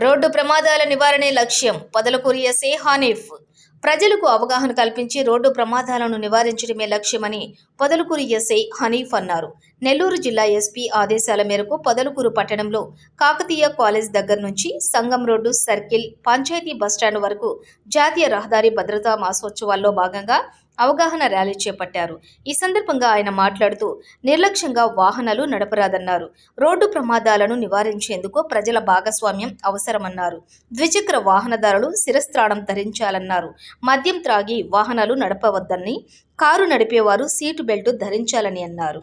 Road ప్రమాదాల నివారణే లక్ష్యం. పొదలకూరు ఎస్ఏ హానీఫ్. ప్రజలకు అవగాహన కల్పించి రోడ్డు ప్రమాదాలను నివారించడమే లక్ష్యమని పొదలకూరు ఎస్ఐ హనీఫ్ అన్నారు. నెల్లూరు జిల్లా ఎస్పీ ఆదేశాల మేరకు పొదలకూరు పట్టణంలో కాకతీయ కాలేజ్ దగ్గర నుంచి Sangam road circle panchayati bus stand వరకు జాతీయ రహదారి భద్రతా మాసోత్సవాల్లో భాగంగా అవగాహన ర్యాలీ చేపట్టారు. ఈ సందర్భంగా ఆయన మాట్లాడుతూ నిర్లక్ష్యంగా వాహనాలు నడపరాదన్నారు. రోడ్డు ప్రమాదాలను నివారించేందుకు ప్రజల భాగస్వామ్యం అవసరమన్నారు. ద్విచక్ర వాహనదారులు శిరస్త్రాణం ధరించాలన్నారు. మద్యం త్రాగి వాహనాలు నడపవద్దని కారు నడిపేవారు సీటు బెల్ట్ ధరించాలని అన్నారు.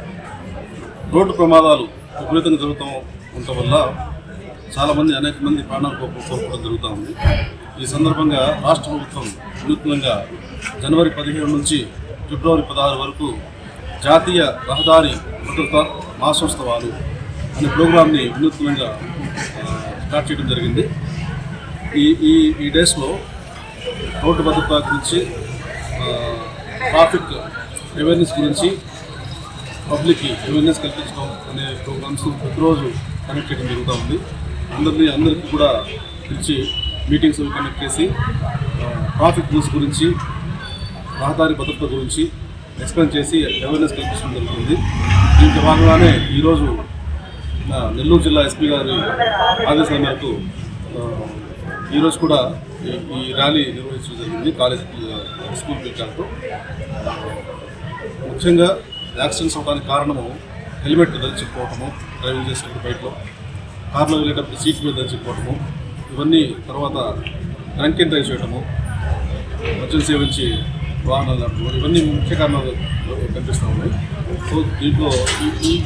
రోడ్డు ప్రమాదాలు విపరీతంగా జరుగుతూ ఉండటం వల్ల చాలామంది అనేక మంది ప్రాణాలు కోల్పోవడం జరుగుతూ ఉంది. ఈ సందర్భంగా రాష్ట్ర ప్రభుత్వం వినూత్నంగా జనవరి పదిహేడు నుంచి ఫిబ్రవరి పదహారు వరకు జాతీయ రహదారి భద్రత మాసోత్సవాలు అనే ప్రోగ్రామ్ని వినూత్నంగా స్టార్ట్ చేయడం జరిగింది. ఈ ఈ ఈ డేస్లో రోడ్డు భద్రత గురించి ట్రాఫిక్ అవేర్నెస్ గురించి పబ్లిక్కి అవేర్నెస్ కల్పించడం అనే ప్రోగ్రామ్స్ ప్రతిరోజు కనెక్ట్ చేయడం జరుగుతూ ఉంది. అందరినీ అందరికీ కూడా పిలిచి మీటింగ్స్ అవి కనెక్ట్ చేసి ట్రాఫిక్ రూల్స్ గురించి రహదారి భద్రత గురించి ఎక్స్ప్లెయిన్ చేసి అవేర్నెస్ కల్పించడం జరుగుతుంది. దీంట్లో భాగంగానే ఈరోజు నెల్లూరు జిల్లా ఎస్పీ గారి ఆదేశాల మేరకు ఈరోజు కూడా ఈ- ర్యాలీ నిర్వహించడం జరిగింది. కాలేజ్ స్కూల్ పిల్లలతో. ముఖ్యంగా యాక్సిడెంట్స్ అవడానికి కారణము హెల్మెట్ ధరించకపోవటము డ్రైవింగ్ చేసేటప్పుడు బయటలో కార్లో వెళ్ళేటప్పుడు సీట్ మీద ధరించకపోవటము ఇవన్నీ తర్వాత డ్రంక్ అండ్ డ్రైవ్ చేయటము మద్యం సేవించి వాహనాలు నడపడం ఇవన్నీ ముఖ్య కారణాలు కనిపిస్తూ ఉన్నాయి. సో దీంట్లో ఈ-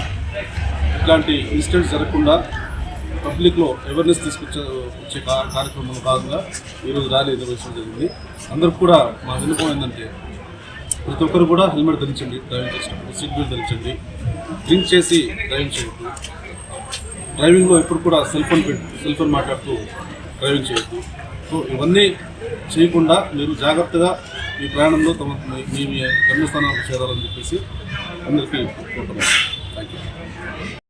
ఇట్లాంటి ఇన్సిడెంట్స్ జరగకుండా పబ్లిక్లో అవేర్నెస్ తీసుకొచ్చే వచ్చే కార్యక్రమంలో భాగంగా ఈరోజు ర్యాలీ నిర్వహించడం జరిగింది. అందరికి కూడా మా విన్నపం ఏంటంటే ప్రతి ఒక్కరు కూడా హెల్మెట్ ధరించండి డ్రైవింగ్ చేసినప్పుడు సీట్ బెల్ట్ ధరించండి డ్రింక్ చేసి డ్రైవింగ్ చేయొద్దు. డ్రైవింగ్లో ఎప్పుడు కూడా సెల్ ఫోన్ సెల్ ఫోన్ మాట్లాడుతూ డ్రైవింగ్ చేయొద్దు. సో ఇవన్నీ చేయకుండా మీరు జాగ్రత్తగా మీ ప్రయాణంలో తమ మీ గమ్యస్థానాలకు చేరాలని చెప్పేసి అందరికీ కోరుతున్నాను. Thank you